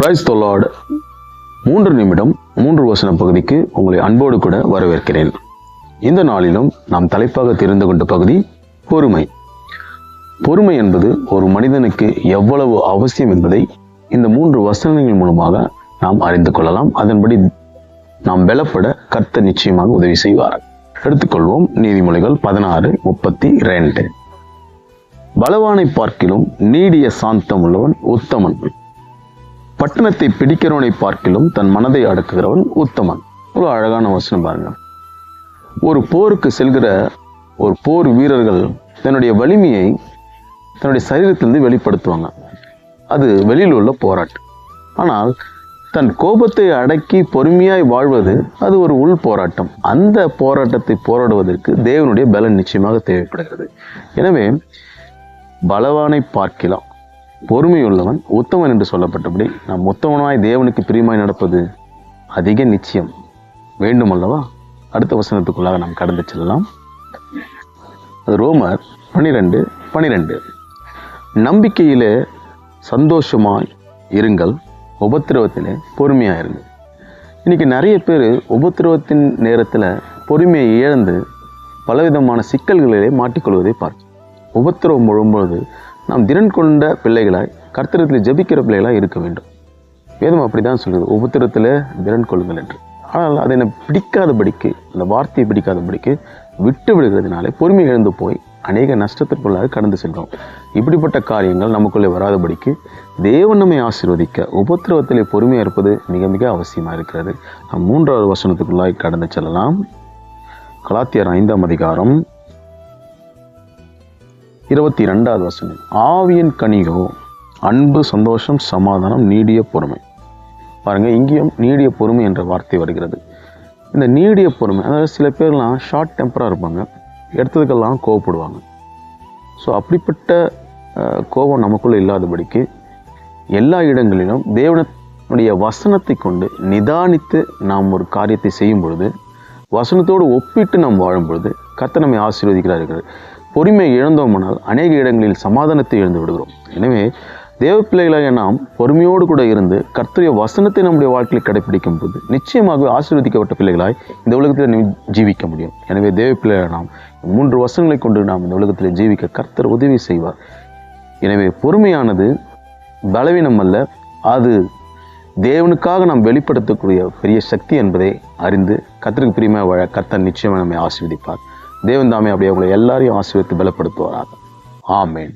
Price தொல்லாடு மூன்று நிமிடம் மூன்று வசன பகுதிக்கு உங்களை அன்போடு கூட வரவேற்கிறேன். இந்த நாளிலும் நாம் தலைப்பாக தெரிந்து கொண்ட பகுதி பொறுமை. பொறுமை என்பது ஒரு மனிதனுக்கு எவ்வளவு அவசியம் என்பதை இந்த மூன்று வசனங்கள் மூலமாக நாம் அறிந்து கொள்ளலாம். அதன்படி நாம் வெலப்பட கர்த்த நிச்சயமாக உதவி செய்வார். எடுத்துக்கொள்வோம். நீதிமொழிகள் பதினாறு முப்பத்தி ரெண்டு பலவானை பார்க்கிலும் நீடிய சாந்தம் உள்ளவன் உத்தமன். பட்டணத்தை பிடிக்கிறவனை பார்க்கிலும் தன் மனதை அடக்குகிறவன் உத்தமன். ஒரு அழகான வசனம் பாருங்க. ஒரு போருக்கு செல்கிற ஒரு போர் வீரர்கள் தன்னுடைய வலிமையை தன்னுடைய சரீரத்திலிருந்து வெளிப்படுத்துவாங்க. அது வெளியில் உள்ள போராட்டம். ஆனால் தன் கோபத்தை அடக்கி பொறுமையாய் வாழ்வது அது ஒரு உள் போராட்டம். அந்த போராட்டத்தை போராடுவதற்கு தேவனுடைய பலன் நிச்சயமாக தேவைப்படுகிறது. எனவே பலவானை பார்க்கலாம். பொறுமையுள்ளவன் உத்தமன் என்று சொல்லப்பட்டபடி நாம் உத்தமனாய் தேவனுக்கு பிரியமாய் நடப்பது அதிக நிச்சயம். வேண்டும் அல்லவா? அடுத்த வசனத்துக்குள்ளாக நாம் கடந்து செல்லலாம். அது ரோமர் பனிரெண்டு பனிரெண்டு. நம்பிக்கையிலே சந்தோஷமாய் இருங்கள். உபத்திரவத்திலே பொறுமையாக இருங்கள். இன்னைக்கு நிறைய பேர் உபத்திரவத்தின் நேரத்தில் பொறுமையை இழந்து பலவிதமான சிக்கல்களிலே மாட்டிக்கொள்வதை பார்க்கும். உபத்திரவம் விழும்பொழுது நாம் திறன் கொண்ட பிள்ளைகளாய் கர்த்தரத்தில் ஜெபிக்கிற பிள்ளைகளாக இருக்க வேண்டும். வேதம் அப்படிதான் சொல்லுது உபத்திரத்தில் திறன் கொள்ளுங்கள் என்று. ஆனால் அதை என்னை பிடிக்காதபடிக்கு அந்த வார்த்தையை பிடிக்காதபடிக்கு விட்டு விடுகிறதுனாலே பொறுமை இழந்து போய் அநேக நஷ்டத்திற்குள்ளாக கடந்து சென்றோம். இப்படிப்பட்ட காரியங்கள் நமக்குள்ளே வராதபடிக்கு தேவன் நம்மை ஆசீர்வதிக்க உபத்திரவத்திலே பொறுமையாக இருப்பது மிக மிக அவசியமாக இருக்கிறது. நாம் மூன்றாவது வசனத்துக்குள்ளாய் கடந்து செல்லலாம். கலாத்தியர் ஐந்தாம் அதிகாரம் இருபத்தி ரெண்டாவது வசனம். ஆவியின் கனிகோ அன்பு சந்தோஷம் சமாதானம் நீடிய பொறுமை. பாருங்கள் இங்கேயும் நீடிய பொறுமை என்ற வார்த்தை வருகிறது. இந்த நீடிய பொறுமை அதாவது சில பேர்லாம் ஷார்ட் டெம்பராக இருப்பாங்க எடுத்ததுக்கெல்லாம் கோவப்படுவாங்க. ஸோ அப்படிப்பட்ட கோபம் நமக்குள்ளே இல்லாதபடிக்கு எல்லா இடங்களிலும் தேவனுடைய வசனத்தை கொண்டு நிதானித்து நாம் ஒரு காரியத்தை செய்யும் பொழுது வசனத்தோடு ஒப்பிட்டு நாம் வாழும் பொழுது கத்தை நம்மை ஆசீர்வதிக்கிறார்கள் பொறுமையை இழந்தோமானால் அநேக இடங்களில் சமாதானத்தை இழந்து விடுகிறோம். எனவே தேவ பிள்ளைகளாக நாம் பொறுமையோடு கூட இருந்து கர்த்தருடைய வசனத்தை நம்முடைய வாழ்க்கையில் கடைபிடிக்கும் போது நிச்சயமாக ஆசீர்வதிக்கப்பட்ட பிள்ளைகளாய் இந்த உலகத்தில் ஜீவிக்க முடியும். எனவே தேவ பிள்ளைகளாக நாம் மூன்று வசனங்களை கொண்டு நாம் இந்த உலகத்தில் ஜீவிக்க கர்த்தர் உதவி செய்வார். எனவே பொறுமையானது பலவீனம் அல்ல அது தேவனுக்காக நாம் வெளிப்படுத்தக்கூடிய பெரிய சக்தி என்பதை அறிந்து கர்த்தருக்கு பிரியமாக வாழ கர்த்தர் நிச்சயமாக நம்மை ஆசீர்வதிப்பார். தேவன் தாமே அப்படியே உங்களை எல்லாரையும் ஆசீர்வதித்து பலப்படுத்துவாராக. ஆமேன்.